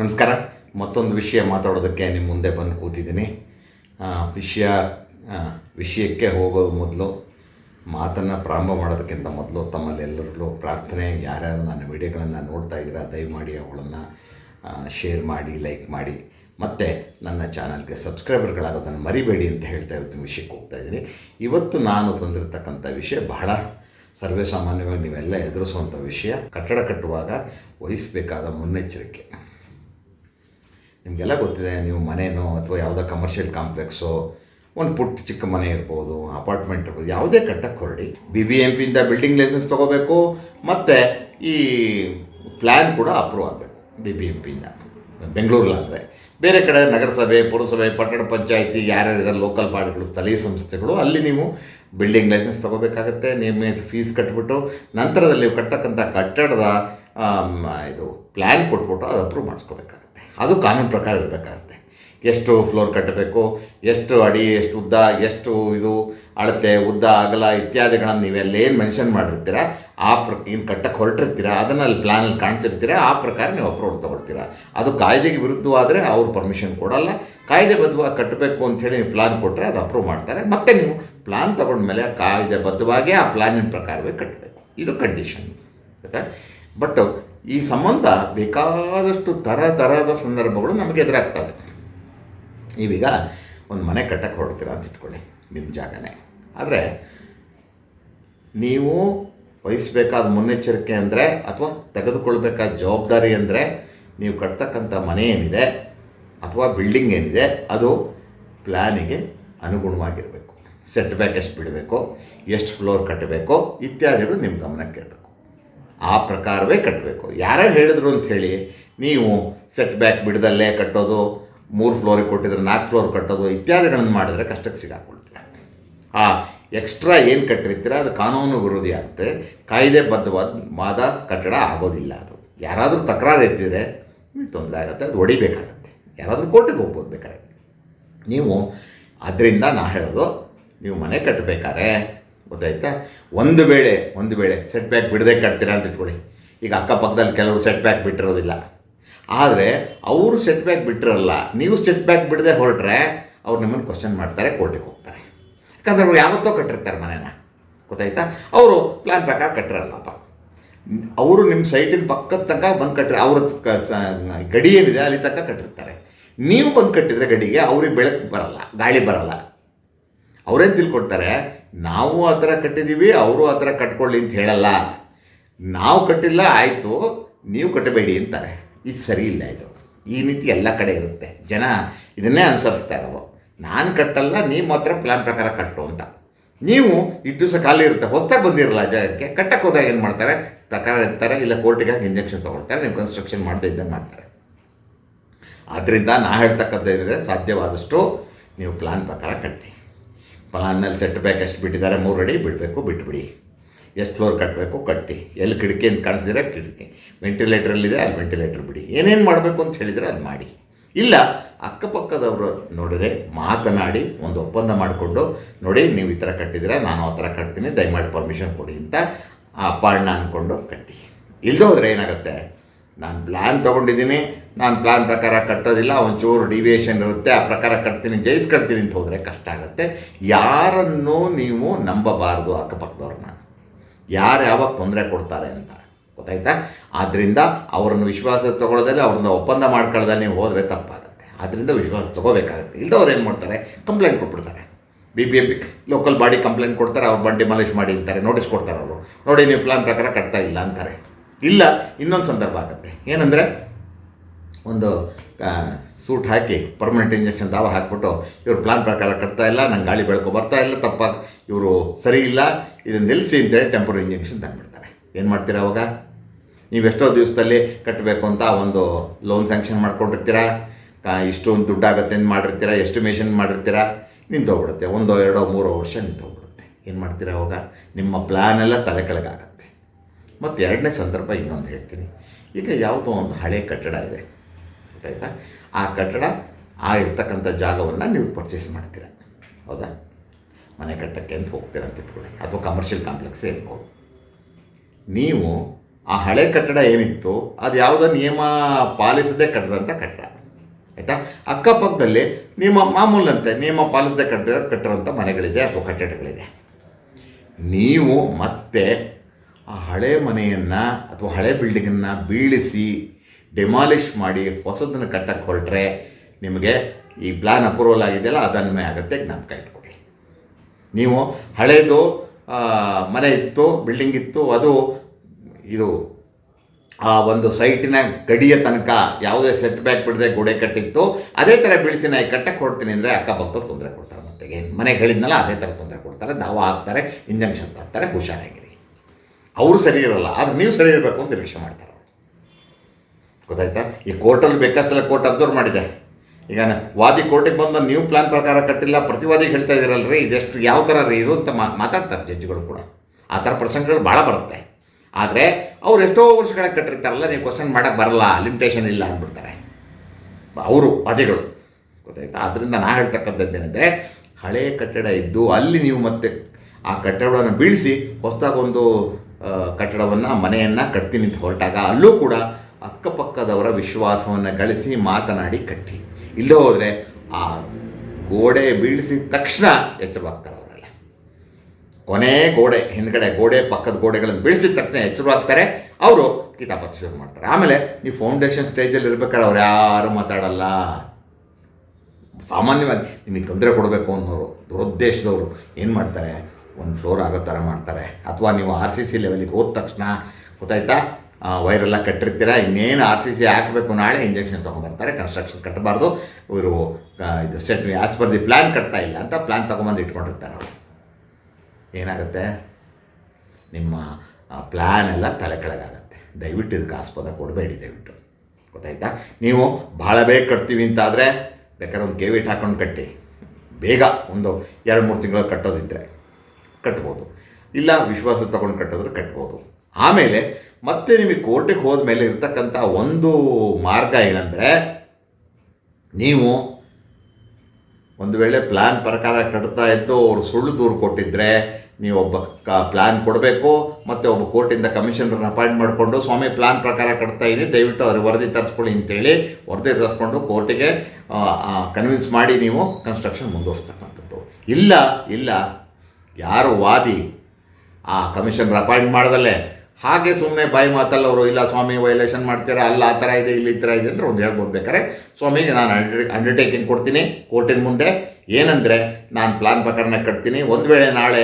ನಮಸ್ಕಾರ. ಮತ್ತೊಂದು ವಿಷಯ ಮಾತಾಡೋದಕ್ಕೆ ನಿಮ್ಮ ಮುಂದೆ ಬಂದು ಕೂತಿದ್ದೀನಿ. ವಿಷಯ ವಿಷಯಕ್ಕೆ ಹೋಗೋದು ಮೊದಲು, ಮಾತನ್ನು ಪ್ರಾರಂಭ ಮಾಡೋದಕ್ಕಿಂತ ಮೊದಲು ತಮ್ಮಲ್ಲೆಲ್ಲರಲ್ಲೂ ಪ್ರಾರ್ಥನೆ, ಯಾರ್ಯಾರು ನನ್ನ ವಿಡಿಯೋಗಳನ್ನು ನೋಡ್ತಾ ಇದ್ದೀರಾ, ದಯಮಾಡಿ ಅವುಗಳನ್ನು ಶೇರ್ ಮಾಡಿ ಲೈಕ್ ಮಾಡಿ. ಮತ್ತು ನನ್ನ ಚಾನಲ್ಗೆ ಸಬ್ಸ್ಕ್ರೈಬರ್ಗಳಾಗೋದನ್ನು ಮರಿಬೇಡಿ ಅಂತ ಹೇಳ್ತಾ ಇವತ್ತಿನ ವಿಷಯಕ್ಕೆ ಹೋಗ್ತಾ ಇದ್ದೀನಿ. ಇವತ್ತು ನಾನು ತಂದಿರತಕ್ಕಂಥ ವಿಷಯ ಬಹಳ ಸರ್ವೇಸಾಮಾನ್ಯವಾಗಿ ನೀವೆಲ್ಲ ಎದುರಿಸುವಂಥ ವಿಷಯ. ಕಟ್ಟಡ ಕಟ್ಟುವಾಗ ವಹಿಸಬೇಕಾದ ಮುನ್ನೆಚ್ಚರಿಕೆ. ನಿಮಗೆಲ್ಲ ಗೊತ್ತಿದೆ, ನೀವು ಮನೆನೋ ಅಥವಾ ಯಾವುದೋ ಕಮರ್ಷಿಯಲ್ ಕಾಂಪ್ಲೆಕ್ಸೋ ಒಂದು ಪುಟ್ಟ ಚಿಕ್ಕ ಮನೆ ಇರ್ಬೋದು ಅಪಾರ್ಟ್ಮೆಂಟ್ ಇರ್ಬೋದು, ಯಾವುದೇ ಕಟ್ಟಕ್ಕೆ ಹೊರಡಿ. ಬಿ ಬಿ ಎಂ ಪಿಯಿಂದ ಬಿಲ್ಡಿಂಗ್ ಲೈಸೆನ್ಸ್ ತೊಗೋಬೇಕು, ಮತ್ತು ಈ ಪ್ಲ್ಯಾನ್ ಕೂಡ ಅಪ್ರೂವ್ ಆಗಬೇಕು ಬಿ ಬಿ ಎಂ ಪಿಯಿಂದ ಬೆಂಗಳೂರಲ್ಲಾದರೆ. ಬೇರೆ ಕಡೆ ನಗರಸಭೆ, ಪುರಸಭೆ, ಪಟ್ಟಣ ಪಂಚಾಯಿತಿ, ಯಾರ್ಯಾರ ಲೋಕಲ್ ಬಾಡಿಗಳು ಸ್ಥಳೀಯ ಸಂಸ್ಥೆಗಳು, ಅಲ್ಲಿ ನೀವು ಬಿಲ್ಡಿಂಗ್ ಲೈಸೆನ್ಸ್ ತೊಗೋಬೇಕಾಗತ್ತೆ ನಿಮ್ಮ ಫೀಸ್ ಕಟ್ಬಿಟ್ಟು, ನಂತರದಲ್ಲಿ ನೀವು ಕಟ್ಟಡದ ಇದು ಪ್ಲ್ಯಾನ್ ಕೊಟ್ಬಿಟ್ಟು ಅದು ಅಪ್ರೂವ್ ಮಾಡಿಸ್ಕೋಬೇಕಾಗತ್ತೆ. ಅದು ಕಾನೂನು ಪ್ರಕಾರ ಇರಬೇಕಾಗತ್ತೆ. ಎಷ್ಟು ಫ್ಲೋರ್ ಕಟ್ಟಬೇಕು, ಎಷ್ಟು ಅಡಿ, ಎಷ್ಟು ಉದ್ದ, ಎಷ್ಟು ಇದು, ಅಳತೆ, ಉದ್ದ, ಅಗಲ ಇತ್ಯಾದಿಗಳನ್ನು ನೀವೆಲ್ಲ ಏನು ಮೆನ್ಷನ್ ಮಾಡಿರ್ತೀರ, ಆ ಪ್ರ, ಏನು ಕಟ್ಟಕ್ಕೆ ಹೊರಟಿರ್ತೀರ, ಅದನ್ನು ಅಲ್ಲಿ ಪ್ಲ್ಯಾನಲ್ಲಿ ಕಾಣಿಸಿರ್ತೀರ, ಆ ಪ್ರಕಾರ ನೀವು ಅಪ್ರೂವ್ ತೊಗೊಳ್ತೀರ. ಅದು ಕಾಯ್ದೆಗೆ ವಿರುದ್ಧವಾದರೆ ಅವರು ಪರ್ಮಿಷನ್ ಕೊಡಲ್ಲ. ಕಾಯ್ದೆ ಬದ್ಧವಾಗಿ ಕಟ್ಟಬೇಕು ಅಂಥೇಳಿ ನೀವು ಪ್ಲ್ಯಾನ್ ಕೊಟ್ಟರೆ ಅದು ಅಪ್ರೂವ್ ಮಾಡ್ತಾರೆ. ಮತ್ತೆ ನೀವು ಪ್ಲ್ಯಾನ್ ತೊಗೊಂಡ್ಮೇಲೆ ಕಾಯ್ದೆ ಬದ್ಧವಾಗಿ ಆ ಪ್ಲ್ಯಾನಿನ ಪ್ರಕಾರವೇ ಕಟ್ಟಬೇಕು. ಇದು ಕಂಡೀಷನ್ ಆಯಿತಾ? ಬಟ್ ಈ ಸಂಬಂಧ ಬೇಕಾದಷ್ಟು ಥರ ಥರದ ಸಂದರ್ಭಗಳು ನಮಗೆ ಎದುರಾಗ್ತವೆ. ನೀವೀಗ ಒಂದು ಮನೆ ಕಟ್ಟಕ್ಕೆ ಹೊರಡ್ತೀರಾ ಅಂತ ಇಟ್ಕೊಳ್ಳಿ, ನಿಮ್ಮ ಜಾಗನೇ. ಆದರೆ ನೀವು ವಹಿಸಬೇಕಾದ ಮುನ್ನೆಚ್ಚರಿಕೆ ಅಂದರೆ ಅಥವಾ ತೆಗೆದುಕೊಳ್ಬೇಕಾದ ಜವಾಬ್ದಾರಿ ಅಂದರೆ ನೀವು ಕಟ್ತಕ್ಕಂಥ ಮನೆ ಏನಿದೆ ಅಥವಾ ಬಿಲ್ಡಿಂಗ್ ಏನಿದೆ ಅದು ಪ್ಲ್ಯಾನಿಗೆ ಅನುಗುಣವಾಗಿರಬೇಕು. ಸೆಟ್ ಬ್ಯಾಕ್ ಎಷ್ಟು ಬಿಡಬೇಕು, ಎಷ್ಟು ಫ್ಲೋರ್ ಕಟ್ಟಬೇಕು ಇತ್ಯಾದಿಗಳು ನಿಮ್ಮ ಗಮನಕ್ಕೆ ಇರಬೇಕು ಆ ಪ್ರಕಾರವೇ ಕಟ್ಟಬೇಕು. ಯಾರೋ ಹೇಳಿದ್ರು ಅಂತ ಹೇಳಿ, ನೀವು ಸೆಟ್ ಬ್ಯಾಕ್ ಬಿಡದಲ್ಲೇ ಕಟ್ಟೋದು, ಮೂರು ಫ್ಲೋರಿಗೆ ಕೊಟ್ಟಿದ್ರೆ ನಾಲ್ಕು ಫ್ಲೋರ್ ಕಟ್ಟೋದು, ಇತ್ಯಾದಿಗಳನ್ನು ಮಾಡಿದ್ರೆ ಕಷ್ಟಕ್ಕೆ ಸಿಗಾಕೊಳ್ತೀರ ಆ ಎಕ್ಸ್ಟ್ರಾ ಏನು ಕಟ್ಟಿರ್ತೀರ, ಅದು ಕಾನೂನು ವಿರೋಧಿ ಆಗುತ್ತೆ ಕಾಯ್ದೆಬದ್ಧವಾದ ಮಾದ ಕಟ್ಟಡ ಆಗೋದಿಲ್ಲ ಅದು. ಯಾರಾದರೂ ತಕರಾರು ಎತ್ತಿದರೆ ತೊಂದರೆ ಆಗುತ್ತೆ, ಅದು ಹೊಡಿಬೇಕಾಗತ್ತೆ. ಯಾರಾದರೂ ಕೋರ್ಟಿಗೆ ಹೋಗ್ಬೋದು ಬೇಕಾದ್ರೆ. ನೀವು, ಅದರಿಂದ ನಾ ಹೇಳೋದು, ನೀವು ಮನೆ ಕಟ್ಟಬೇಕಾದ್ರೆ ಗೊತ್ತಾಯ್ತಾ ಒಂದು ವೇಳೆ ಒಂದು ವೇಳೆ ಸೆಟ್ ಬ್ಯಾಕ್ ಬಿಡದೆ ಕಟ್ತೀರಾ ಅಂತ ಇಟ್ಕೊಳ್ಳಿ. ಈಗ ಅಕ್ಕಪಕ್ಕದಲ್ಲಿ ಕೆಲವರು ಸೆಟ್ ಬ್ಯಾಕ್ ಬಿಟ್ಟಿರೋದಿಲ್ಲ. ಆದರೆ ಅವರು ಸೆಟ್ ಬ್ಯಾಕ್ ಬಿಟ್ಟಿರಲ್ಲ, ನೀವು ಸೆಟ್ ಬ್ಯಾಕ್ ಬಿಡದೆ ಹೊರಟ್ರೆ ಅವ್ರು ನಿಮ್ಮನ್ನು ಕ್ವಶನ್ ಮಾಡ್ತಾರೆ ಕೋರ್ಟಿಗೆ ಹೋಗ್ತಾರೆ. ಯಾಕಂದರೆ ಅವ್ರು ಯಾವತ್ತೋ ಕಟ್ಟಿರ್ತಾರೆ ಮನೇನ. ಗೊತ್ತಾಯ್ತಾ ಅವರು ಪ್ಲ್ಯಾನ್ ಪ್ರಕಾರ ಕಟ್ಟಿರಲ್ಲಪ್ಪ. ಅವರು ನಿಮ್ಮ ಸೈಟಿನ ಪಕ್ಕದ ತನಕ ಬಂದು ಕಟ್ಟಿರ, ಅವ್ರ ಗಡಿ ಏನಿದೆ ಅಲ್ಲಿ ತನಕ ಕಟ್ಟಿರ್ತಾರೆ. ನೀವು ಬಂದು ಕಟ್ಟಿದ್ರೆ ಗಡಿಗೆ ಅವ್ರಿಗೆ ಬೆಳಕು ಬರಲ್ಲ, ಗಾಳಿ ಬರಲ್ಲ. ಅವರೇನು ತಿಳ್ಕೊಡ್ತಾರೆ? ನಾವು ಆ ಥರ ಕಟ್ಟಿದ್ದೀವಿ, ಅವರು ಆ ಥರ ಕಟ್ಕೊಳ್ಳಿ ಅಂತ ಹೇಳಲ್ಲ. ನಾವು ಕಟ್ಟಿಲ್ಲ, ಆಯಿತು, ನೀವು ಕಟ್ಟಬೇಡಿ ಅಂತಾರೆ. ಇದು ಸರಿ ಇಲ್ಲ ಇದು. ಈ ರೀತಿ ಎಲ್ಲ ಕಡೆ ಇರುತ್ತೆ. ಜನ ಇದನ್ನೇ ಅನುಸರಿಸ್ತಾ ಇರೋದು. ನಾನು ಕಟ್ಟಲ್ಲ, ನೀವು ಮಾತ್ರ ಪ್ಲ್ಯಾನ್ ಪ್ರಕಾರ ಕಟ್ಟು ಅಂತ. ನೀವು ಇಟ್ಟು ದಿವಸ ಖಾಲಿ ಇರುತ್ತೆ, ಹೊಸ್ದಾಗಿ ಬಂದಿರಲ್ಲ ಜಾಗಕ್ಕೆ ಕಟ್ಟಕ್ಕೆ ಹೋದಾಗ ಏನು ಮಾಡ್ತಾರೆ? ತಕರ ಇರ್ತಾರೆ ಇಲ್ಲ ಕೋರ್ಟಿಗೆ ಹಾಕಿ ಇಂಜೆಕ್ಷನ್ ತೊಗೊಳ್ತಾರೆ, ನೀವು ಕನ್ಸ್ಟ್ರಕ್ಷನ್ ಮಾಡದೇ ಇದ್ದಂಗೆ ಮಾಡ್ತಾರೆ. ಆದ್ದರಿಂದ ನಾ ಹೇಳ್ತಕ್ಕಂಥ ಸಾಧ್ಯವಾದಷ್ಟು ನೀವು ಪ್ಲ್ಯಾನ್ ಪ್ರಕಾರ ಕಟ್ಟಿ. ಪ್ಲಾನ್ನಲ್ಲಿ ಸೆಟ್ ಬ್ಯಾಕ್ ಎಷ್ಟು ಬಿಟ್ಟಿದ್ದಾರೆ. ಮೂರು ಅಡಿ ಬಿಡಬೇಕು, ಬಿಟ್ಬಿಡಿ. ಎಷ್ಟು ಫ್ಲೋರ್ ಕಟ್ಟಬೇಕು ಕಟ್ಟಿ. ಎಲ್ಲಿ ಕಿಟಕಿ ಅಂತ ಕಾಣಿಸಿದ್ರೆ ಕಿಟಕಿ. ವೆಂಟಿಲೇಟ್ರಲ್ಲಿದೆ ಅಲ್ಲಿ ವೆಂಟಿಲೇಟ್ರ್ ಬಿಡಿ. ಏನೇನು ಮಾಡಬೇಕು ಅಂತ ಹೇಳಿದರೆ ಅದು ಮಾಡಿ. ಇಲ್ಲ, ಅಕ್ಕಪಕ್ಕದವರು ನೋಡಿದ್ರೆ ಮಾತನಾಡಿ, ಒಂದು ಒಪ್ಪಂದ ಮಾಡಿಕೊಂಡು, ನೋಡಿ, ನೀವು ಈ ಥರ ಕಟ್ಟಿದ್ರೆ ನಾನು ಆ ಥರ ಕಟ್ತೀನಿ, ದಯಮಾಡಿ ಪರ್ಮಿಷನ್ ಕೊಡಿ ಅಂತ ಆ ಪಾಡನ್ನ ಅಂದ್ಕೊಂಡು ಕಟ್ಟಿ. ಇಲ್ಲದೋದ್ರೆ ಏನಾಗುತ್ತೆ? ನಾನು ಪ್ಲ್ಯಾನ್ ತೊಗೊಂಡಿದ್ದೀನಿ ನಾನು ಪ್ಲ್ಯಾನ್ ಪ್ರಕಾರ ಕಟ್ಟೋದಿಲ್ಲ ಒಂಚೂರು ಡಿವಿಯೇಷನ್ ಇರುತ್ತೆ, ಆ ಪ್ರಕಾರ ಕಟ್ತೀನಿ ಜೈಸ್ ಕಟ್ತೀನಿ ಅಂತ ಹೋದರೆ ಕಷ್ಟ ಆಗುತ್ತೆ. ಯಾರನ್ನು ನೀವು ನಂಬಬಾರ್ದು ಅಕ್ಕಪಕ್ಕದವ್ರನ್ನ ಯಾರು ಯಾವಾಗ ತೊಂದರೆ ಕೊಡ್ತಾರೆ ಅಂತ, ಗೊತ್ತಾಯ್ತಾ? ಆದ್ದರಿಂದ ಅವರನ್ನು ವಿಶ್ವಾಸ ತೊಗೊಳ್ಳೋದಲ್ಲಿ ಅವ್ರನ್ನ ಒಪ್ಪಂದ ಮಾಡ್ಕೊಳ್ಳೋದಲ್ಲಿ ನೀವು ಹೋದರೆ ತಪ್ಪಾಗುತ್ತೆ. ಆದ್ದರಿಂದ ವಿಶ್ವಾಸ ತಗೋಬೇಕಾಗುತ್ತೆ. ಇಲ್ದವ್ರು ಏನು ಮಾಡ್ತಾರೆ? ಕಂಪ್ಲೇಂಟ್ ಕೊಟ್ಬಿಡ್ತಾರೆ. B B M P local body complaint ಕೊಡ್ತಾರೆ, ಅವ್ರು ಬಂಡಿ ಮಾಲಿಶ್ ಮಾಡಿ ಅಂತಾರೆ ನೋಟಿಸ್ ಕೊಡ್ತಾರೆ ಅವರು. ನೋಡಿ, ನೀವು ಪ್ಲ್ಯಾನ್ ಪ್ರಕಾರ ಕಟ್ತಾ ಇಲ್ಲ ಅಂತಾರೆ. ಇಲ್ಲ, ಇನ್ನೊಂದು ಸಂದರ್ಭ ಆಗುತ್ತೆ. ಏನಂದರೆ ಒಂದು ಸೂಟ್ ಹಾಕಿ ಪರ್ಮನೆಂಟ್ ಇಂಜೆಕ್ಷನ್ ದಾವ ಹಾಕಿಬಿಟ್ಟು ಇವ್ರ ಪ್ಲಾನ್ ಪ್ರಕಾರ ಕಟ್ತಾ ಇಲ್ಲ, ನಂಗೆ ಗಾಳಿ ಬೆಳಕು ಬರ್ತಾ ಇಲ್ಲ, ತಪ್ಪಾಗಿ ಇವರು ಸರಿ ಇಲ್ಲ ಇದನ್ನು ನಿಲ್ಲಿಸಿ ಅಂತೇಳಿ ಟೆಂಪರರಿ ಇಂಜೆಕ್ಷನ್ ತಂದುಬಿಡ್ತಾರೆ. ಏನು ಮಾಡ್ತೀರಾ ಅವಾಗ? ನೀವು ಎಷ್ಟೋ ದಿವಸದಲ್ಲಿ ಕಟ್ಟಬೇಕು ಅಂತ ಒಂದು ಲೋನ್ ಸ್ಯಾಂಕ್ಷನ್ ಮಾಡ್ಕೊಂಡಿರ್ತೀರಾ? ಕಾ ಇಷ್ಟೊಂದು ದುಡ್ಡಾಗುತ್ತೆ ಅಂತ ಮಾಡಿರ್ತೀರಾ? ಎಸ್ಟಿಮೇಷನ್ ಮಾಡಿರ್ತೀರಾ? ನಿಂತೋಗ್ಬಿಡುತ್ತೆ. ಒಂದೋ, ಎರಡೋ, ಮೂರೋ ವರ್ಷ ನಿಂತೋಗ್ಬಿಡುತ್ತೆ. ಏನು ಮಾಡ್ತೀರಾ ಅವಾಗ? ನಿಮ್ಮ ಪ್ಲ್ಯಾನ್ ಎಲ್ಲ ತಲೆ ಕೆಳಗಾಗತ್ತೆ. ಮತ್ತು ಎರಡನೇ ಸಂದರ್ಭ ಇನ್ನೊಂದು ಹೇಳ್ತೀನಿ. ಈಗ ಯಾವುದೋ ಒಂದು ಹಳೆ ಕಟ್ಟಡ ಇದೆ. ಗೊತ್ತಾಯ್ತಾ ಆ ಕಟ್ಟಡ, ಆ ಇರ್ತಕ್ಕಂಥ ಜಾಗವನ್ನು ನೀವು ಪರ್ಚೇಸ್ ಮಾಡ್ತೀರ. ಹೌದಾ? ಮನೆ ಕಟ್ಟಕ್ಕೆ ಅಂತ ಹೋಗ್ತೀರ ಅಂತ ಇಟ್ಕೊಳ್ಳಿ. ಅಥವಾ ಕಮರ್ಷಿಯಲ್ ಕಾಂಪ್ಲೆಕ್ಸೇ ಇರ್ಬೋದು. ನೀವು ಆ ಹಳೆ ಕಟ್ಟಡ ಏನಿತ್ತು, ಅದು ಯಾವುದೋ ನಿಯಮ ಪಾಲಿಸದೆ ಕಟ್ಟಿದಂಥ ಕಟ್ಟಡ. ಆಯಿತಾ? ಅಕ್ಕಪಕ್ಕದಲ್ಲಿ ನಿಯಮ ಮಾಮೂಲಂತೆ ನಿಯಮ ಪಾಲಿಸದೆ ಕಟ್ಟಿರೋ ಕಟ್ಟಿರೋಂಥ ಮನೆಗಳಿದೆ ಅಥವಾ ಕಟ್ಟಡಗಳಿದೆ. ನೀವು ಮತ್ತೆ ಆ ಹಳೆ ಮನೆಯನ್ನು ಅಥವಾ ಹಳೆ ಬಿಲ್ಡಿಂಗನ್ನು ಬೀಳಿಸಿ ಡೆಮಾಲಿಷ್ ಮಾಡಿ ಹೊಸದನ್ನು ಕಟ್ಟಕ್ಕೆ ಹೊರಟ್ರೆ ನಿಮಗೆ ಈ ಪ್ಲ್ಯಾನ್ ಅಪ್ರೂವಲ್ ಆಗಿದೆಯಲ್ಲ, ಅದನ್ನೇ ಆಗುತ್ತೆ ಜ್ಞಾಪಕ ಇಟ್ಕೊಳ್ಳಿ. ನೀವು ಹಳೇದು ಮನೆ ಇತ್ತು ಬಿಲ್ಡಿಂಗ್ ಇತ್ತು, ಅದು ಇದು, ಆ ಒಂದು ಸೈಟಿನ ಗಡಿಯ ತನಕ ಯಾವುದೇ ಸೆಟ್ ಬ್ಯಾಕ್ ಬಿಡದೆ ಗೋಡೆ ಕಟ್ಟಿತ್ತು, ಅದೇ ಥರ ಬೆಳೆಸಿ ನಾ ಕಟ್ಟಕ್ಕೆ ಕೊಡ್ತೀನಿ ಅಂದರೆ ಅಕ್ಕಪಕ್ಕದವ್ರು ತೊಂದರೆ ಕೊಡ್ತಾರೆ. ಮತ್ತೆ ಮನೆಗೆ ಹೇಳಿದ್ನಲ್ಲ ಅದೇ ಥರ ತೊಂದರೆ ಕೊಡ್ತಾರೆ. ದಾವ ಹಾಕ್ತಾರೆ ಇಂಜೆಕ್ಷನ್ ಹಾಕ್ತಾರೆ ಹುಷಾರಾಗಿರಿ. ಅವರು ಸರಿ ಇರೋಲ್ಲ, ಆದರೆ ನೀವು ಸರಿ ಇರಬೇಕು ಅಂತ ನಿರೀಕ್ಷೆ ಮಾಡ್ತಾರೆ. ಗೊತ್ತಾಯ್ತಾ? ಈ ಕೋರ್ಟಲ್ಲಿ ಬೇಕಷ್ಟೆಲ್ಲ ಕೋರ್ಟ್ ಅಬ್ಸರ್ವ್ ಮಾಡಿದೆ. ಈಗ ವಾದಿ ಕೋರ್ಟಿಗೆ ಬಂದ ನೀವು ಪ್ಲಾನ್ ಪ್ರಕಾರ ಕಟ್ಟಿಲ್ಲ, ಪ್ರತಿವಾದಿಗೆ ಹೇಳ್ತಾ ಇದ್ದೀರಲ್ರಿ, ಇದೆಷ್ಟು ಯಾವ ಥರ ರೀ ಇದು ಅಂತ ಮಾತಾಡ್ತಾರೆ ಜಡ್ಜ್ಗಳು ಕೂಡ. ಆ ಥರ ಪ್ರಸಂಗಗಳು ಭಾಳ ಬರುತ್ತೆ. ಆದರೆ ಅವ್ರು ಎಷ್ಟೋ ವರ್ಷಗಳ ಕಟ್ಟಿರ್ತಾರಲ್ಲ, ನೀವು ಕ್ವಶನ್ ಮಾಡೋಕ್ಕೆ ಬರಲ್ಲ ಲಿಮಿಟೇಷನ್ ಇಲ್ಲ ಅಂದ್ಬಿಡ್ತಾರೆ. ಅವರು, ವಾದಿಗಳು. ಗೊತ್ತಾಯ್ತಾ? ಅದರಿಂದ ನಾ ಹೇಳ್ತಕ್ಕಂಥದ್ದೇನೆಂದರೆ ಹಳೆಯ ಕಟ್ಟಡ ಇದ್ದು ಅಲ್ಲಿ ನೀವು ಮತ್ತೆ ಆ ಕಟ್ಟಡವನ್ನು ಬೀಳಿಸಿ ಹೊಸದಾಗೊಂದು ಕಟ್ಟಡವನ್ನು, ಮನೆಯನ್ನು ಕಟ್ತೀನಿ ಅಂತ ಹೊರಟಾಗ ಅಲ್ಲೂ ಕೂಡ ಅಕ್ಕಪಕ್ಕದವರ ವಿಶ್ವಾಸವನ್ನು ಗಳಿಸಿ ಮಾತನಾಡಿ ಕಟ್ಟಿ. ಇಲ್ಲದೆ ಹೋದರೆ ಆ ಗೋಡೆ ಬೀಳಿಸಿದ ತಕ್ಷಣ ಎಚ್ಚರವಾಗ್ತಾರೆ ಅವರೆಲ್ಲ ಕೊನೆ ಗೋಡೆ, ಹಿಂದ್ಗಡೆ ಗೋಡೆ, ಪಕ್ಕದ ಗೋಡೆಗಳನ್ನು ಬೀಳಿಸಿದ ತಕ್ಷಣ ಎಚ್ಚರವಾಗ್ತಾರೆ. ಅವರು ಕಿತಾಪತಿ ಶುರು ಮಾಡ್ತಾರೆ. ಆಮೇಲೆ ನೀವು ಫೌಂಡೇಶನ್ ಸ್ಟೇಜಲ್ಲಿ ಇರ್ಬೇಕಾದ್ರೆ ಅವ್ರು ಯಾರು ಮಾತಾಡಲ್ಲ. ಸಾಮಾನ್ಯವಾಗಿ ನಿಮಗೆ ತೊಂದರೆ ಕೊಡಬೇಕು ಅನ್ನೋರು, ದುರುದ್ದೇಶದವರು ಏನು ಮಾಡ್ತಾರೆ? ಒಂದು ಫ್ಲೋರ್ ಆಗೋ ಥರ ಮಾಡ್ತಾರೆ. ಅಥವಾ ನೀವು ಆರ್ ಸಿ ಸಿ ಲೆವೆಲಿಗೆ ಹೋದ ತಕ್ಷಣ ಗೊತ್ತಾಯ್ತಾ? ವೈರೆಲ್ಲ ಕಟ್ಟಿರ್ತೀರ, ಇನ್ನೇನು ಆರ್ ಸಿ ಸಿ ಹಾಕಬೇಕು, ನಾಳೆ ಇಂಜೆಕ್ಷನ್ ತೊಗೊಂಬರ್ತಾರೆ ಕನ್ಸ್ಟ್ರಕ್ಷನ್ ಕಟ್ಟಬಾರ್ದು. ಇವರು ಇದು set as per the plan ಕಟ್ತಾ ಇಲ್ಲ ಅಂತ ಪ್ಲ್ಯಾನ್ ತೊಗೊಂಬಂದು ಇಟ್ಕೊಂಡಿರ್ತಾರೆ ಅವರು. ಏನಾಗುತ್ತೆ? ನಿಮ್ಮ ಪ್ಲ್ಯಾನ್ ಎಲ್ಲ ತಲೆ ಕೆಳಗಾಗತ್ತೆ. ದಯವಿಟ್ಟು ಇದಕ್ಕೆ ಆಸ್ಪದ ಕೊಡಬೇಡಿ, ದಯವಿಟ್ಟು. ಗೊತ್ತಾಯ್ತಾ? ನೀವು ಭಾಳ ಬೇಗ ಕಟ್ತೀವಿ ಅಂತಾದರೆ, ಬೇಕಾದ್ರೆ ಒಂದು ಕೇವಿಟ್ ಹಾಕೊಂಡು ಕಟ್ಟಿ. ಬೇಗ, ಒಂದು ಎರಡು, ಮೂರು ತಿಂಗಳು ಕಟ್ಟೋದಿದ್ದರೆ ಕಟ್ಬೋದು. ಇಲ್ಲ, ವಿಶ್ವಾಸ ತೊಗೊಂಡು ಕಟ್ಟೋದ್ರೆ ಕಟ್ಬೋದು. ಆಮೇಲೆ ಮತ್ತೆ ನಿಮಗೆ ಕೋರ್ಟಿಗೆ ಹೋದ ಮೇಲೆ ಇರ್ತಕ್ಕಂಥ ಒಂದು ಮಾರ್ಗ ಏನಂದರೆ, ನೀವು ಒಂದು ವೇಳೆ ಪ್ಲ್ಯಾನ್ ಪ್ರಕಾರ ಕಟ್ತಾ ಇದ್ದು ಅವರು ಸುಳ್ಳು ದೂರು ಕೊಟ್ಟಿದ್ದರೆ ನೀವು ಒಬ್ಬ ಕ ಪ್ಲ್ಯಾನ್ ಕೊಡಬೇಕು, ಮತ್ತು ಒಬ್ಬ ಕೋರ್ಟಿಂದ ಕಮಿಷನರ್ನ ಅಪಾಯಿಂಟ್ ಮಾಡಿಕೊಂಡು ಸ್ವಾಮಿ ಪ್ಲ್ಯಾನ್ ಪ್ರಕಾರ ಕಟ್ತಾ ಇದ್ದೀನಿ ದಯವಿಟ್ಟು ಅವ್ರಿಗೆ ವರದಿ ತರಿಸ್ಕೊಳ್ಳಿ ಅಂತೇಳಿ ವರದಿ ತರಿಸ್ಕೊಂಡು ಕೋರ್ಟಿಗೆ ಕನ್ವಿನ್ಸ್ ಮಾಡಿ ನೀವು ಕನ್ಸ್ಟ್ರಕ್ಷನ್ ಮುಂದುವರಿಸ್ತಕ್ಕಂಥದ್ದು. ಇಲ್ಲ ಇಲ್ಲ, ಯಾರು ವಾದಿ ಆ ಕಮಿಷನರ್ ಅಪಾಯಿಂಟ್ ಮಾಡ್ದಲ್ಲೇ ಹಾಗೆ ಸುಮ್ಮನೆ ಬಾಯಿ ಮಾತಲ್ಲ, ಅವರು ಇಲ್ಲ ಸ್ವಾಮಿ ವೈಲೇಷನ್ ಮಾಡ್ತೀರಾ? ಅಲ್ಲ, ಆ ಥರ ಇದೆ, ಇಲ್ಲಿ ಈ ಥರ ಇದೆ ಅಂದರೆ ಒಂದು ಹೇಳ್ಬೋದು ಬೇಕಾರೆ ಸ್ವಾಮಿಗೆ ನಾನು ಅಂಡರ್ಟೇಕಿಂಗ್ ಕೊಡ್ತೀನಿ ಕೋರ್ಟಿನ ಮುಂದೆ. ಏನಂದರೆ, ನಾನು ಪ್ಲಾನ್ ಪ್ರಕಾರನೇ ಕಟ್ತೀನಿ. ಒಂದು ವೇಳೆ ನಾಳೆ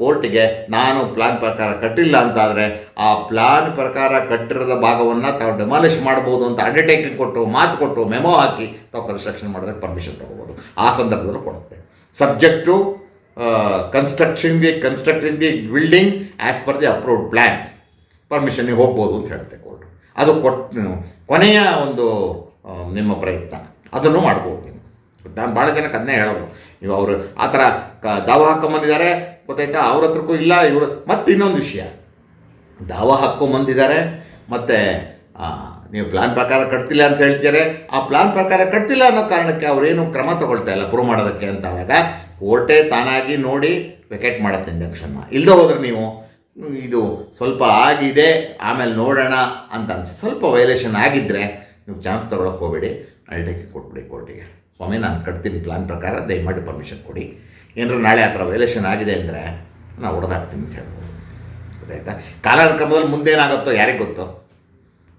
ಕೋರ್ಟಿಗೆ ನಾನು ಪ್ಲಾನ್ ಪ್ರಕಾರ ಕಟ್ಟಿಲ್ಲ ಅಂತಾದರೆ, ಆ ಪ್ಲಾನ್ ಪ್ರಕಾರ ಕಟ್ಟಿರದ ಭಾಗವನ್ನು ತಾವು ಡೆಮಾಲಿಷ್ ಮಾಡ್ಬೋದು ಅಂತ ಅಂಡರ್ಟೇಕಿಂಗ್ ಕೊಟ್ಟು, ಮಾತು ಕೊಟ್ಟು ಮೆಮೊ ಹಾಕಿ ತಾವು ಕನ್ಸ್ಟ್ರಕ್ಷನ್ ಮಾಡೋದಕ್ಕೆ ಪರ್ಮಿಷನ್ ತೊಗೋಬೋದು. ಆ ಸಂದರ್ಭದಲ್ಲೂ ಕೊಡುತ್ತೆ. Subject construction the constructing the building as per the approved plan ಪರ್ಮಿಷನ್ಗೆ ಹೋಗ್ಬೋದು ಅಂತ ಹೇಳುತ್ತೆ ಕೋರ್ಟ್ ಅದು ಕೊಟ್ಟು ಕೊನೆಯ ಒಂದು ನಿಮ್ಮ ಪ್ರಯತ್ನ. ಅದನ್ನು ಮಾಡ್ಬೋದು ನೀವು. ನಾನು ಭಾಳ ಜನಕ್ಕೆ ಅದನ್ನೇ ಹೇಳೋದು. ನೀವು ಅವರು ಆ ಥರ ಕ, ದಾವ ಹಾಕೊಂಬಂದಿದ್ದಾರೆ, ಗೊತ್ತಾಯ್ತಾ? ಅವ್ರ ಹತ್ರಕ್ಕೂ ಇಲ್ಲ, ಇವರು, ಮತ್ತು ಇನ್ನೊಂದು ವಿಷಯ. ದಾವ ಹಾಕ್ಕೊಂಬಂದಿದ್ದಾರೆ ಮತ್ತು ನೀವು ಪ್ಲಾನ್ ಪ್ರಕಾರ ಕಟ್ತಿಲ್ಲ ಅಂತ ಹೇಳ್ತಿದ್ದಾರೆ. ಆ ಪ್ಲಾನ್ ಪ್ರಕಾರ ಕಟ್ತಿಲ್ಲ ಅನ್ನೋ ಕಾರಣಕ್ಕೆ ಅವರೇನು ಕ್ರಮ ತಗೊಳ್ತಾ ಇಲ್ಲ ಪ್ರೂವ್ ಮಾಡೋದಕ್ಕೆ ಅಂತ ಆದಾಗ ಕೋರ್ಟೇ ತಾನಾಗಿ ನೋಡಿ ವೆಕೆಟ್ ಮಾಡುತ್ತೆ ಇಂಜೆಕ್ಷನ್ನ ಇಲ್ಲದೆ ಹೋದ್ರೆ ನೀವು ಇದು ಸ್ವಲ್ಪ ಆಗಿದೆ, ಆಮೇಲೆ ನೋಡೋಣ ಅಂತ ಅನ್ಸಿ ಸ್ವಲ್ಪ ವೈಲೇಷನ್ ಆಗಿದ್ದರೆ ನೀವು ಚಾನ್ಸ್ ತೊಗೊಳಕ್ಕೆ ಹೋಗಬೇಡಿ ಅಲ್ಟೆಕ್ಕೆ ಕೊಟ್ಬಿಡಿ ಕೋರ್ಟಿಗೆ ಸ್ವಾಮಿ, ನಾನು ಕಟ್ತೀನಿ ಪ್ಲಾನ್ ಪ್ರಕಾರ, ದಯಮಾಡಿ ಪರ್ಮಿಷನ್ ಕೊಡಿ. ಏನಾದ್ರು ನಾಳೆ ಆ ಥರ ವೈಲೇಷನ್ ಆಗಿದೆ ಅಂದರೆ ನಾನು ಹೊಡೆದಾಕ್ತೀನಿ ಅಂತ ಹೇಳ್ಬೋದು. ಗೊತ್ತಾಯ್ತಾ? ಕಾಲಾನುಕ್ರಮದಲ್ಲಿ ಮುಂದೇನಾಗುತ್ತೋ ಯಾರಿಗೆ ಗೊತ್ತೋ?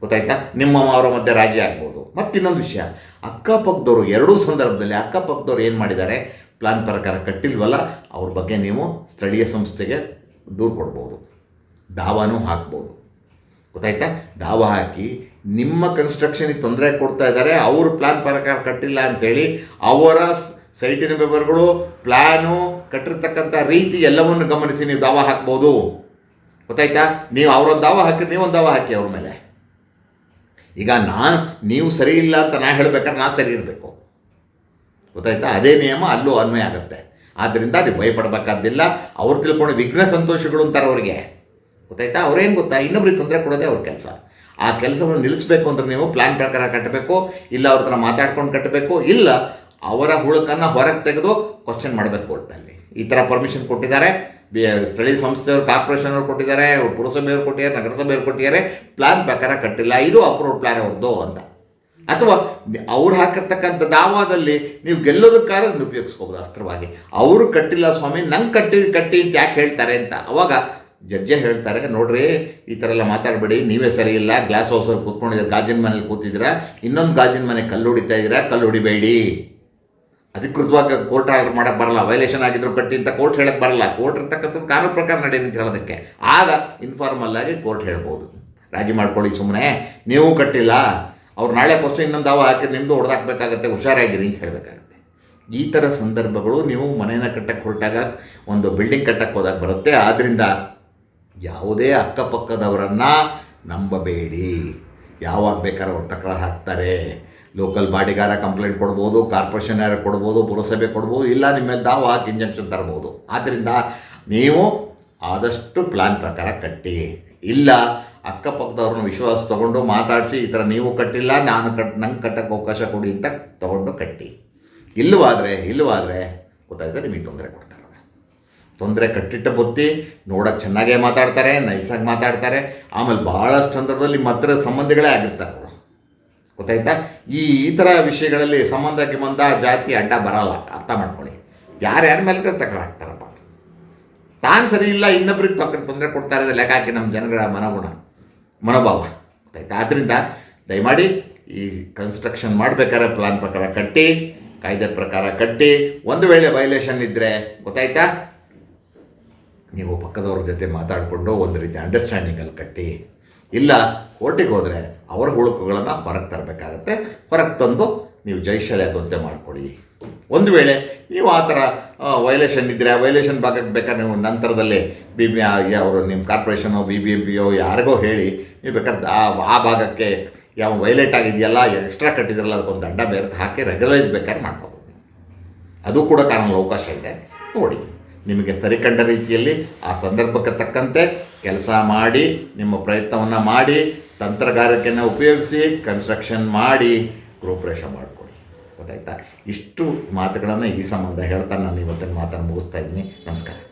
ಗೊತ್ತಾಯ್ತಾ? ನಿಮ್ಮ ಅವರ ಮಧ್ಯೆ ರಾಜಿ ಆಗ್ಬೋದು. ಮತ್ತು ಇನ್ನೊಂದು ವಿಷಯ, ಅಕ್ಕಪಕ್ಕದವರು ಎರಡೂ ಸಂದರ್ಭದಲ್ಲಿ ಅಕ್ಕಪಕ್ಕದವ್ರು ಏನು ಮಾಡಿದ್ದಾರೆ? ಪ್ಲಾನ್ ಪ್ರಕಾರ ಕಟ್ಟಿಲ್ವಲ್ಲ? ಅವ್ರ ಬಗ್ಗೆ ನೀವು ಸ್ಥಳೀಯ ಸಂಸ್ಥೆಗೆ ದೂರು ಕೊಡ್ಬೋದು. ದಾವಾನೂ ಹಾಕ್ಬೋದು. ಗೊತ್ತಾಯ್ತಾ? ದಾವ ಹಾಕಿ ನಿಮ್ಮ ಕನ್ಸ್ಟ್ರಕ್ಷನಿಗೆ ತೊಂದರೆ ಕೊಡ್ತಾ ಇದ್ದಾರೆ, ಅವರು ಪ್ಲಾನ್ ಪ್ರಕಾರ ಕಟ್ಟಿಲ್ಲ ಅಂಥೇಳಿ ಅವರ ಸೈಟಿನ ಪೇಪರ್ಗಳು ಪ್ಲ್ಯಾನು ಕಟ್ಟಿರ್ತಕ್ಕಂಥ ರೀತಿ ಎಲ್ಲವನ್ನು ಗಮನಿಸಿ ನೀವು ದಾವ ಹಾಕ್ಬೋದು. ಗೊತ್ತಾಯ್ತಾ? ನೀವು ಅವರೊಂದು ದಾವ ಹಾಕಿ ನೀವೊಂದು ದಾವ ಹಾಕಿ ಅವ್ರ ಮೇಲೆ. ಈಗ ನಾನು, ನೀವು ಸರಿ ಇಲ್ಲ ಅಂತ ನಾ ಹೇಳಬೇಕಾದ್ರೆ ನಾ ಸರಿ ಇರಬೇಕು. ಗೊತ್ತಾಯ್ತಾ? ಅದೇ ನಿಯಮ, ಅಲ್ಲೂ ಅನ್ವಯ ಆಗುತ್ತೆ. ಆದ್ದರಿಂದ ನೀವು ಭಯಪಡಬೇಕಾದ್ದಿಲ್ಲ. ಅವ್ರು ತಿಳ್ಕೊಂಡು ವಿಘ್ನ ಸಂತೋಷಗಳು ಅಂತಾರೆ ಅವರಿಗೆ. ಗೊತ್ತಾಯ್ತಾ? ಅವ್ರೇನು ಗೊತ್ತಾ? ಇನ್ನೊಬ್ರಿಗೆ ತೊಂದರೆ ಕೊಡೋದೇ ಅವ್ರ ಕೆಲಸ. ಆ ಕೆಲಸವನ್ನು ನಿಲ್ಲಿಸಬೇಕು ಅಂದರೆ ನೀವು ಪ್ಲ್ಯಾನ್ ಪ್ರಕಾರ ಕಟ್ಟಬೇಕು ಇಲ್ಲ ಅವ್ರ ಹತ್ರ ಮಾತಾಡ್ಕೊಂಡು ಕಟ್ಟಬೇಕು ಇಲ್ಲ ಅವರ ಹುಳುಕನ್ನು ಹೊರಗೆ ತೆಗೆದು ಕ್ವಶನ್ ಮಾಡಬೇಕು ಕೋರ್ಟ್ನಲ್ಲಿ. ಈ ಥರ ಪರ್ಮಿಷನ್ ಕೊಟ್ಟಿದ್ದಾರೆ. ಸ್ಥಳೀಯ ಸಂಸ್ಥೆಯವರು, ಕಾರ್ಪೊರೇಷನ್ ಅವರು ಕೊಟ್ಟಿದ್ದಾರೆ, ಪುರಸಭೆಯವರು ಕೊಟ್ಟಿದ್ದಾರೆ, ನಗರಸಭೆಯವರು ಕೊಟ್ಟಿದ್ದಾರೆ. ಪ್ಲಾನ್ ಪ್ರಕಾರ ಕಟ್ಟಿಲ್ಲ. ಇದು ಅಪ್ರೂವ್ಡ್ ಪ್ಲಾನ್ ಅವ್ರದ್ದು ಅಂತ. ಅಥವಾ ಅವ್ರು ಹಾಕಿರ್ತಕ್ಕಂಥ ದಾವಾದಲ್ಲಿ ನೀವು ಗೆಲ್ಲೋದಕ್ಕಾದ್ರೆ ಅದನ್ನು ಉಪಯೋಗಿಸ್ಕೋಬೋದು ಅಸ್ತ್ರವಾಗಿ. ಅವರು ಕಟ್ಟಿಲ್ಲ ಸ್ವಾಮಿ, ನಂಗೆ ಕಟ್ಟಿ ಕಟ್ಟಿ ಅಂತ ಯಾಕೆ ಹೇಳ್ತಾರೆ ಅಂತ. ಅವಾಗ ಜಡ್ಜೆ ಹೇಳ್ತಾರೆ, ನೋಡ್ರಿ, ಈ ಥರ ಎಲ್ಲ ಮಾತಾಡಬೇಡಿ, ನೀವೇ ಸರಿ ಇಲ್ಲ ಗ್ಲಾಸ್ ಹೌಸಲ್ಲಿ ಕೂತ್ಕೊಂಡಿದ್ದೀರ, ಗಾಜಿನ ಮನೇಲಿ ಕೂತಿದ್ದೀರಾ, ಇನ್ನೊಂದು ಗಾಜಿನ ಮನೆ ಕಲ್ಲು ಹೊಡಿತಾ ಇದ್ದೀರಾ ಕಲ್ಲು ಹೊಡಿಬೇಡಿ ಅಧಿಕೃತವಾಗಿ ಕೋರ್ಟ್ ಆರ್ಡರ್ ಮಾಡಕ್ಕೆ ಬರಲ್ಲ ವೈಲೇಷನ್ ಆಗಿದ್ರು ಕಟ್ಟಿ ಅಂತ ಕೋರ್ಟ್ ಹೇಳಕ್ಕೆ ಬರಲ್ಲ. ಕೋರ್ಟ್ ಇರ್ತಕ್ಕಂಥದ್ದು ಕಾನೂನು ಪ್ರಕಾರ ನಡೆಯುತ್ತೆ ಅಂತ ಹೇಳೋದಕ್ಕೆ. ಆಗ ಇನ್ಫಾರ್ಮಲ್ ಆಗಿ ಕೋರ್ಟ್ ಹೇಳ್ಬೋದು. ರಾಜಿ ಮಾಡ್ಕೊಳ್ಳಿ ಸುಮ್ಮನೆ ನೀವು ಕಟ್ಟಿಲ್ಲ ಅವ್ರು ನಾಳೆ ಕ್ವಶನ್ ಇನ್ನೊಂದು ದಾವ ಹಾಕಿ ನಿಮ್ಮದು ಹೊಡೆದಾಕ್ಬೇಕಾಗತ್ತೆ, ಹುಷಾರಾಗಿರಿ ಅಂತ ಹೇಳಬೇಕಾಗತ್ತೆ. ಈ ಥರ ಸಂದರ್ಭಗಳು ನೀವು ಮನೇನ ಕಟ್ಟಕ್ಕೆ ಹೊರಟಾಗ ಒಂದು ಬಿಲ್ಡಿಂಗ್ ಕಟ್ಟಕ್ಕೆ ಹೋದಾಗ ಬರುತ್ತೆ. ಆದ್ದರಿಂದ ಯಾವುದೇ ಅಕ್ಕಪಕ್ಕದವರನ್ನು ನಂಬಬೇಡಿ. ಯಾವಾಗ ಬೇಕಾದ್ರೆ ಅವ್ರು ತಕರಾರು ಹಾಕ್ತಾರೆ. ಲೋಕಲ್ ಬಾಡಿಗಾರ ಕಂಪ್ಲೇಂಟ್ ಕೊಡ್ಬೋದು ಕಾರ್ಪೊರೇಷನ್ ಯಾರು ಕೊಡ್ಬೋದು, ಪುರಸಭೆ ಕೊಡ್ಬೋದು, ಇಲ್ಲ ನಿಮ್ಮ ಮೇಲೆ ದಾವ ಹಾಕಿ ಇಂಜೆಕ್ಷನ್ ತರ್ಬೋದು. ಆದ್ದರಿಂದ ನೀವು ಆದಷ್ಟು ಪ್ಲ್ಯಾನ್ ಪ್ರಕಾರ ಕಟ್ಟಿ. ಇಲ್ಲ ಅಕ್ಕಪಕ್ಕದವ್ರನ್ನ ವಿಶ್ವಾಸ ತಗೊಂಡು ಮಾತಾಡಿಸಿ, ಈ ಥರ ನೀವು ಕಟ್ಟಿಲ್ಲ, ನಾನು ಕಟ್, ನಂಗೆ ಕಟ್ಟಕ್ಕೆ ಅವಕಾಶ ಕೊಡಿ ಅಂತ ತಗೊಂಡು ಕಟ್ಟಿ. ಇಲ್ಲವಾದರೆ ಇಲ್ಲವಾದರೆ ಗೊತ್ತಾಯಿತಾ ನಿಮಗೆ ತೊಂದರೆ ಕೊಡ್ತಾರೆ ತೊಂದರೆ ಕಟ್ಟಿಟ್ಟ ಬುತ್ತಿ ನೋಡೋಕೆ ಚೆನ್ನಾಗೇ ಮಾತಾಡ್ತಾರೆ ನೈಸಾಗಿ ಮಾತಾಡ್ತಾರೆ, ಆಮೇಲೆ ಭಾಳಷ್ಟು ಸಂದರ್ಭದಲ್ಲಿ ನಿಮ್ಮ ಸಂಬಂಧಗಳೇ ಆಗಿರ್ತಾರೆ ಅವರು. ಗೊತ್ತಾಯ್ತಾ? ಈ ಈ ಥರ ವಿಷಯಗಳಲ್ಲಿ ಸಂಬಂಧಕ್ಕೆ ಬಂದ ಜಾತಿ ಅಡ್ಡ ಬರಲ್ಲ, ಅರ್ಥ ಮಾಡ್ಕೊಳ್ಳಿ. ಯಾರ್ಯಾರ ಮೇಲೆ ತಕರಾರು ಹಾಕ್ತಾರಪ್ಪ ತಾನು ಸರಿ ಇಲ್ಲ, ಇನ್ನೊಬ್ರಿಗೆ ತೊಂದರೆ ಕೊಡ್ತಾ ಇರೋದು ಲೆಕ್ಕ ಹಾಕಿ ನಮ್ಮ ಜನಗಳ ಮನಗುಣ. ಮನೋಭಾವ. ಆಯ್ತಾ? ಆದ್ದರಿಂದ ದಯಮಾಡಿ ಈ ಕನ್ಸ್ಟ್ರಕ್ಷನ್ ಮಾಡಬೇಕಾದ್ರೆ ಪ್ಲಾನ್ ಪ್ರಕಾರ ಕಟ್ಟಿ, ಕಾಯ್ದೆ ಪ್ರಕಾರ ಕಟ್ಟಿ, ಒಂದು ವೇಳೆ ವೈಲೇಷನ್ ಇದ್ದರೆ ಗೊತ್ತಾಯ್ತಾ? ನೀವು ಪಕ್ಕದವ್ರ ಜೊತೆ ಮಾತಾಡಿಕೊಂಡು ಒಂದು ರೀತಿ ಅಂಡರ್ಸ್ಟ್ಯಾಂಡಿಂಗಲ್ಲಿ ಕಟ್ಟಿ. ಇಲ್ಲ ಕೋರ್ಟಿಗೆ ಹೋದರೆ ಅವರ ಹುಳುಕುಗಳನ್ನು ಹೊರಗೆ ತರಬೇಕಾಗತ್ತೆ. ಹೊರಗೆ ತಂದು ನೀವು ಜೈಶಾಲೆಯಾಗುವಂತೆ ಮಾಡ್ಕೊಳ್ಳಿ. ಒಂದು ವೇಳೆ ನೀವು ಆ ಥರ ವೈಲೇಷನ್ ಇದ್ದರೆ ಆ ವೈಲೇಷನ್ ಭಾಗಕ್ಕೆ ಬೇಕಾದ್ರೆ ನೀವು ನಂತರದಲ್ಲಿ ಬಿ ಬಿ ಅವರು ನಿಮ್ಮ ಕಾರ್ಪೊರೇಷನೋ ಬಿ ಬಿ ಎಂ ಪಿಯೋ ಯಾರಿಗೋ ಹೇಳಿ ನೀವು ಬೇಕಾದ್ರೆ ಆ ಭಾಗಕ್ಕೆ ಯಾವ ವೈಲೇಟ್ ಆಗಿದೆಯಲ್ಲ ಎಕ್ಸ್ಟ್ರಾ ಕಟ್ಟಿದ್ರಲ್ಲ, ಅದಕ್ಕೊಂದು ದಂಡ ಬೇರೆ ಹಾಕಿ ರೆಗ್ಯುಲೈಸ್ ಬೇಕಾದ್ರೆ ಮಾಡ್ಕೋಬೋದು. ಅದು ಕೂಡ ಕಾಣಲು ಅವಕಾಶ ಇದೆ. ನೋಡಿ, ನಿಮಗೆ ಸರಿ ಕಂಡ ರೀತಿಯಲ್ಲಿ ಆ ಸಂದರ್ಭಕ್ಕೆ ತಕ್ಕಂತೆ ಕೆಲಸ ಮಾಡಿ, ನಿಮ್ಮ ಪ್ರಯತ್ನವನ್ನು ಮಾಡಿ ತಂತ್ರಗಾರಿಕೆಯನ್ನು ಉಪಯೋಗಿಸಿ ಕನ್ಸ್ಟ್ರಕ್ಷನ್ ಮಾಡಿ ಗೃಹಪ್ರವೇಶ ಮಾಡಿಕೊಡಿ ಗೊತ್ತಾಯ್ತಾ? ಇಷ್ಟು ಮಾತುಗಳನ್ನು ಈ ಸಂಬಂಧ ಹೇಳ್ತಾ ನಾನು ಇವತ್ತಿನ ಮಾತನ್ನು ಮುಗಿಸ್ತಾ ಇದ್ದೀನಿ. ನಮಸ್ಕಾರ.